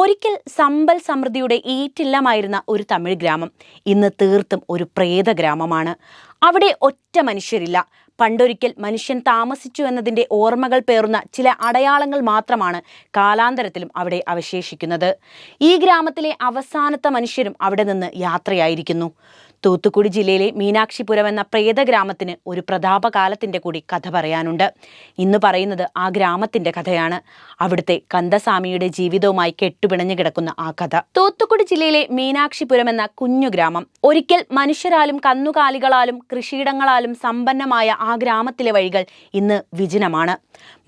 ഒരിക്കൽ സമ്പൽ സമൃദ്ധിയുടെ ഈറ്റില്ലമായിരുന്ന ഒരു തമിഴ് ഗ്രാമം. ഇന്ന് തീർത്തും ഒരു പ്രേത ഗ്രാമമാണ്. അവിടെ ഒറ്റ മനുഷ്യരില്ല. പണ്ടൊരിക്കൽ മനുഷ്യൻ താമസിച്ചു എന്നതിന്റെ ഓർമ്മകൾ പേറുന്ന ചില അടയാളങ്ങൾ മാത്രമാണ് കാലാന്തരത്തിലും അവിടെ അവശേഷിക്കുന്നത്. ഈ ഗ്രാമത്തിലെ അവസാനത്തെ മനുഷ്യരും അവിടെ നിന്ന് യാത്രയായിരിക്കുന്നു. തൂത്തുക്കുടി ജില്ലയിലെ മീനാക്ഷിപുരം എന്ന പ്രേത ഗ്രാമത്തിന് ഒരു പ്രതാപകാലത്തിന്റെ കൂടി കഥ പറയാനുണ്ട്. ഇന്ന് പറയുന്നത് ആ ഗ്രാമത്തിന്റെ കഥയാണ്. അവിടുത്തെ കന്ദസ്വാമിയുടെ ജീവിതവുമായി കെട്ടുപിണഞ്ഞു കിടക്കുന്ന ആ കഥ. തൂത്തുക്കുടി ജില്ലയിലെ മീനാക്ഷിപുരം എന്ന കുഞ്ഞു ഗ്രാമം ഒരിക്കൽ മനുഷ്യരാലും കന്നുകാലികളാലും കൃഷിയിടങ്ങളാലും സമ്പന്നമായ ആ ഗ്രാമത്തിലെ വഴികൾ ഇന്ന് വിജനമാണ്.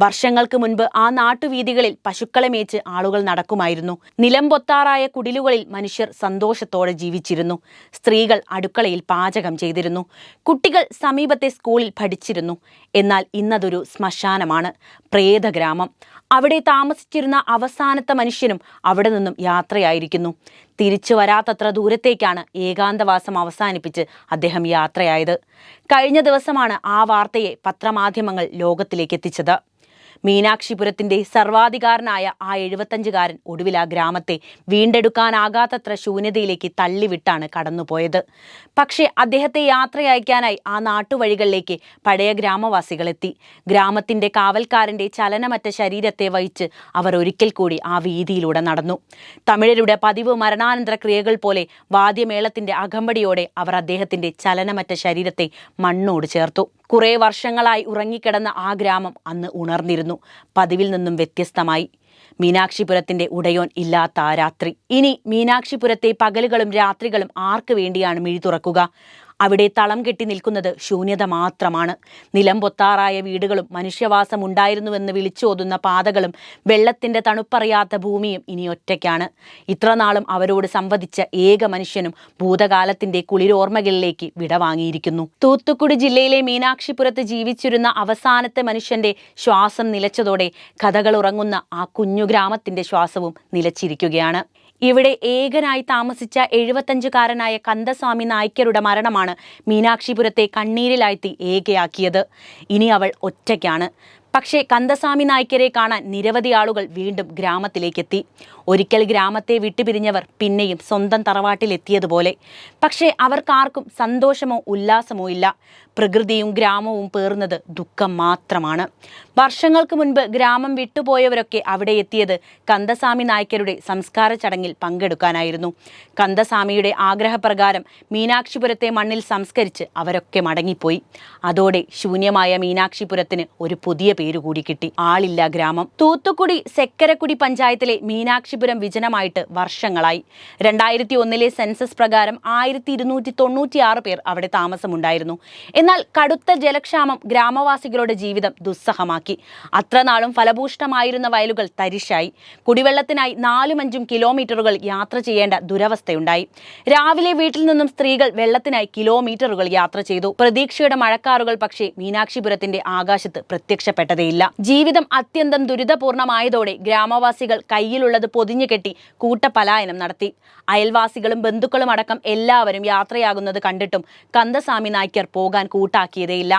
വർഷങ്ങൾക്ക് മുൻപ് ആ നാട്ടുവീതികളിൽ പശുക്കളെ മേച്ച് ആളുകൾ നടക്കുമായിരുന്നു. നിലം പൊത്താറായ കുടിലുകളിൽ മനുഷ്യർ സന്തോഷത്തോടെ ജീവിച്ചിരുന്നു. സ്ത്രീകൾ അടുക്കളയിൽ പാചകം ചെയ്തിരുന്നു. കുട്ടികൾ സമീപത്തെ സ്കൂളിൽ പഠിച്ചിരുന്നു. എന്നാൽ ഇന്നതൊരു ശ്മശാനമാണ് പ്രേതഗ്രാമം. അവിടെ താമസിച്ചിരുന്ന അവസാനത്തെ മനുഷ്യനും അവിടെ നിന്നും യാത്രയായിരിക്കുന്നു. തിരിച്ചു വരാത്തത്ര ദൂരത്തേക്കാണ് ഏകാന്തവാസം അവസാനിപ്പിച്ച് അദ്ദേഹം യാത്രയായത്. കഴിഞ്ഞ ദിവസമാണ് ആ വാർത്തയെ പത്രമാധ്യമങ്ങൾ ലോകത്തിലേക്ക് എത്തിച്ചത്. മീനാക്ഷിപുരത്തിന്റെ സർവാധികാരനായ ആ എഴുപത്തഞ്ചുകാരൻ ഒടുവിൽ ആ ഗ്രാമത്തെ വീണ്ടെടുക്കാനാകാത്തത്ര ശൂന്യതയിലേക്ക് തള്ളിവിട്ടാണ് കടന്നുപോയത്. പക്ഷേ അദ്ദേഹത്തെ യാത്രയയക്കാനായി ആ നാട്ടുവഴികളിലേക്ക് പഴയ ഗ്രാമവാസികൾ എത്തി ഗ്രാമത്തിന്റെ കാവൽക്കാരന്റെ ചലനമറ്റ ശരീരത്തെ വഹിച്ച് അവർ ഒരിക്കൽ കൂടി ആ വീതിയിലൂടെ നടന്നു. തമിഴരുടെ പതിവ് മരണാനന്തര ക്രിയകൾ പോലെ വാദ്യമേളത്തിന്റെ അകമ്പടിയോടെ അവർ അദ്ദേഹത്തിന്റെ ചലനമറ്റ ശരീരത്തെ മണ്ണോട് ചേർത്തു. കുറേ വർഷങ്ങളായി ഉറങ്ങിക്കിടന്ന ആ ഗ്രാമം അന്ന് ഉണർന്നിരുന്നു. പതിവിൽ നിന്നും വ്യത്യസ്തമായി. മീനാക്ഷിപുരത്തിന്റെ ഉടയോൻ ഇല്ലാത്ത ആ രാത്രി. ഇനി മീനാക്ഷിപുരത്തെ പകലുകളും രാത്രികളും ആർക്ക് വേണ്ടിയാണ് മിഴി തുറക്കുക? അവിടെ തളം കെട്ടി നിൽക്കുന്നത് ശൂന്യത മാത്രമാണ്. നിലം പൊത്താറായ വീടുകളും മനുഷ്യവാസം ഉണ്ടായിരുന്നുവെന്ന് വിളിച്ചോതുന്ന പാതകളും വെള്ളത്തിന്റെ തണുപ്പറിയാത്ത ഭൂമിയും ഇനി ഒറ്റയ്ക്കാണ്. ഇത്രനാളും അവരോട് സംവദിച്ച ഏക മനുഷ്യനും ഭൂതകാലത്തിന്റെ കുളിരോർമ്മകളിലേക്ക് വിടവാങ്ങിയിരിക്കുന്നു. തൂത്തുക്കുടി ജില്ലയിലെ മീനാക്ഷിപുരത്ത് ജീവിച്ചിരുന്ന അവസാനത്തെ മനുഷ്യന്റെ ശ്വാസം നിലച്ചതോടെ കഥകൾ ഉറങ്ങുന്ന ആ കുഞ്ഞു ഗ്രാമത്തിന്റെ ശ്വാസവും നിലച്ചിരിക്കുകയാണ്. ഇവിടെ ഏകനായി താമസിച്ച എഴുപത്തഞ്ചുകാരനായ കന്തസ്വാമി നായ്ക്കരുടെ മരണമാണ് മീനാക്ഷിപുരത്തെ കണ്ണീരിലാഴ്ത്തി ഏകയാക്കിയത്. ഇനി അവൾ ഒറ്റയ്ക്കാണ്. പക്ഷേ കന്ദസ്വാമി നായ്ക്കരെ കാണാൻ നിരവധി ആളുകൾ വീണ്ടും ഗ്രാമത്തിലേക്കെത്തി. ഒരിക്കൽ ഗ്രാമത്തെ വിട്ടുപിരിഞ്ഞവർ പിന്നെയും സ്വന്തം തറവാട്ടിലെത്തിയതുപോലെ. പക്ഷേ അവർക്കാർക്കും സന്തോഷമോ ഉല്ലാസമോ ഇല്ല. പ്രകൃതിയും ഗ്രാമവും പേർന്നത് ദുഃഖം മാത്രമാണ്. വർഷങ്ങൾക്ക് മുൻപ് ഗ്രാമം വിട്ടുപോയവരൊക്കെ അവിടെ എത്തിയത് കന്ദസ്വാമി നായ്ക്കരുടെ സംസ്കാര ചടങ്ങിൽ പങ്കെടുക്കാനായിരുന്നു. കന്ദസ്വാമിയുടെ ആഗ്രഹപ്രകാരം മീനാക്ഷിപുരത്തെ മണ്ണിൽ സംസ്കരിച്ച് അവരൊക്കെ മടങ്ങിപ്പോയി. അതോടെ ശൂന്യമായ മീനാക്ഷിപുരത്തിന് ഒരു പുതിയ പേര് കൂടി കിട്ടി. ആളില്ല ഗ്രാമം. തൂത്തുക്കുടി സെക്കരക്കുടി പഞ്ചായത്തിലെ മീനാക്ഷിപുരം വിജനമായിട്ട് വർഷങ്ങളായി. രണ്ടായിരത്തി ഒന്നിലെ സെൻസസ് പ്രകാരം ആയിരത്തി ഇരുന്നൂറ്റി തൊണ്ണൂറ്റിയാറ് പേർ അവിടെ താമസമുണ്ടായിരുന്നു. എന്നാൽ കടുത്ത ജലക്ഷാമം ഗ്രാമവാസികളുടെ ജീവിതം ദുസ്സഹമാക്കി. അത്രനാളും ഫലഭൂഷ്ടമായിരുന്ന വയലുകൾ തരിശായി. കുടിവെള്ളത്തിനായി നാലും അഞ്ചും കിലോമീറ്ററുകൾ യാത്ര ചെയ്യേണ്ട ദുരവസ്ഥയുണ്ടായി. രാവിലെ വീട്ടിൽ നിന്നും സ്ത്രീകൾ വെള്ളത്തിനായി കിലോമീറ്ററുകൾ യാത്ര ചെയ്തു. പ്രതീക്ഷയുടെ മഴക്കാറുകൾ പക്ഷേ മീനാക്ഷിപുരത്തിന്റെ ആകാശത്ത് പ്രത്യക്ഷപ്പെട്ടതേയില്ല ജീവിതം അത്യന്തം ദുരിതപൂർണമായതോടെ ഗ്രാമവാസികൾ കയ്യിലുള്ളത് പൊതിഞ്ഞു കെട്ടി കൂട്ടപലായനം നടത്തി. അയൽവാസികളും ബന്ധുക്കളും അടക്കം എല്ലാവരും യാത്രയാകുന്നത് കണ്ടിട്ടും കന്ദസ്വാമി നായ്ക്കർ പോകാൻ കൂട്ടാക്കിയതേയില്ല.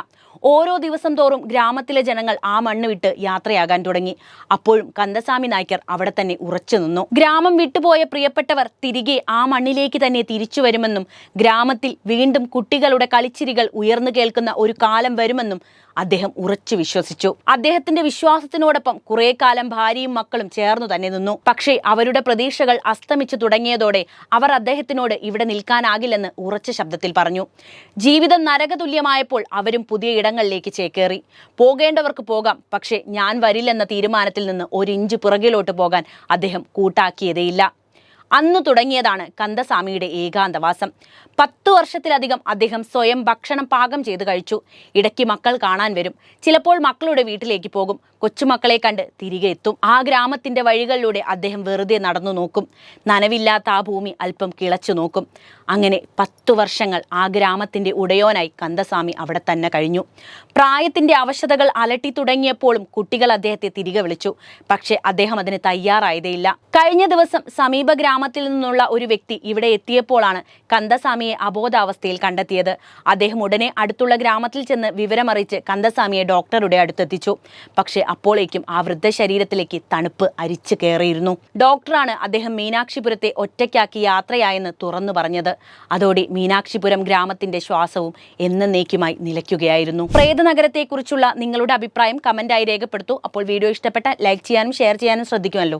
ഓരോ ദിവസം തോറും ഗ്രാമത്തിലെ ജനങ്ങൾ ആ മണ്ണ് വിട്ട് യാത്രയാകാൻ തുടങ്ങി. അപ്പോഴും കന്ദസ്വാമി നായ്ക്കർ അവിടെ തന്നെ ഉറച്ചു നിന്നു. ഗ്രാമം വിട്ടുപോയ പ്രിയപ്പെട്ടവർ തിരികെ ആ മണ്ണിലേക്ക് തന്നെ തിരിച്ചു വരുമെന്നും ഗ്രാമത്തിൽ വീണ്ടും കുട്ടികളുടെ കളിച്ചിരികൾ ഉയർന്നു കേൾക്കുന്ന ഒരു കാലം വരുമെന്നും അദ്ദേഹം ഉറച്ചു വിശ്വസിച്ചു. അദ്ദേഹത്തിന്റെ വിശ്വാസത്തിനോടൊപ്പം കുറെ കാലം ഭാര്യയും മക്കളും ചേർന്നു തന്നെ നിന്നു. പക്ഷേ അവരുടെ പ്രതീക്ഷകൾ അസ്തമിച്ചു തുടങ്ങിയതോടെ അവർ അദ്ദേഹത്തിനോട് ഇവിടെ നിൽക്കാനാകില്ലെന്ന് ഉറച്ച ശബ്ദത്തിൽ പറഞ്ഞു. ജീവിതം നരകതുല്യമായപ്പോൾ അവരും പുതിയ ഇടങ്ങളിലേക്ക് ചേക്കേറി പോകേണ്ടവർക്ക് പോകാം പക്ഷേ ഞാൻ വരില്ലെന്ന തീരുമാനത്തിൽ നിന്ന് ഒരിഞ്ച് പുറകിലോട്ട് പോകാൻ അദ്ദേഹം കൂട്ടാക്കിയതേയില്ല. അന്നു തുടങ്ങിയതാണ് കന്ദസ്വാമിയുടെ ഏകാന്തവാസം. പത്തു വർഷത്തിലധികം അദ്ദേഹം സ്വയം ഭക്ഷണം പാകം ചെയ്ത് കഴിച്ചു. ഇടയ്ക്ക് മക്കൾ കാണാൻ വരും. ചിലപ്പോൾ മക്കളുടെ വീട്ടിലേക്ക് പോകും. കൊച്ചുമക്കളെ കണ്ട് തിരികെ എത്തും. ആ ഗ്രാമത്തിന്റെ വഴികളിലൂടെ അദ്ദേഹം വെറുതെ നടന്നു നോക്കും. നനവില്ലാത്ത ആ ഭൂമി അല്പം കിളച്ചു നോക്കും. അങ്ങനെ പത്തു വർഷങ്ങൾ ആ ഗ്രാമത്തിന്റെ ഉടയോനായി കന്ദസ്വാമി അവിടെ തന്നെ കഴിഞ്ഞു. പ്രായത്തിന്റെ അവശതകൾ അലട്ടി തുടങ്ങിയപ്പോഴും കുട്ടികൾ അദ്ദേഹത്തെ തിരികെ വിളിച്ചു. പക്ഷേ അദ്ദേഹം അതിന് തയ്യാറായതേയില്ല. കഴിഞ്ഞ ദിവസം സമീപ ഗ്രാമ ഗ്രാമത്തിൽ നിന്നുള്ള ഒരു വ്യക്തി ഇവിടെ എത്തിയപ്പോഴാണ് കന്ദസ്വാമിയെ അബോധാവസ്ഥയിൽ കണ്ടെത്തിയത്. അദ്ദേഹം ഉടനെ അടുത്തുള്ള ഗ്രാമത്തിൽ ചെന്ന് വിവരമറിയിച്ച് കന്ദസ്വാമിയെ ഡോക്ടറുടെ അടുത്തെത്തിച്ചു. പക്ഷേ അപ്പോഴേക്കും ആ വൃദ്ധ ശരീരത്തിലേക്ക് തണുപ്പ് അരിച്ചു കയറിയിരുന്നു. ഡോക്ടറാണ് അദ്ദേഹം മീനാക്ഷിപുരത്തെ ഒറ്റയ്ക്കാക്കി യാത്രയായെന്ന് തുറന്നു പറഞ്ഞത്. അതോടെ മീനാക്ഷിപുരം ഗ്രാമത്തിന്റെ ശ്വാസവും എന്നേക്കുമായി നിലയ്ക്കുകയായിരുന്നു. പ്രേതനഗരത്തെക്കുറിച്ചുള്ള നിങ്ങളുടെ അഭിപ്രായം കമന്റായി രേഖപ്പെടുത്തൂ. അപ്പോൾ വീഡിയോ ഇഷ്ടപ്പെട്ട ലൈക്ക് ചെയ്യാനും ഷെയർ ചെയ്യാനും ശ്രദ്ധിക്കുമല്ലോ.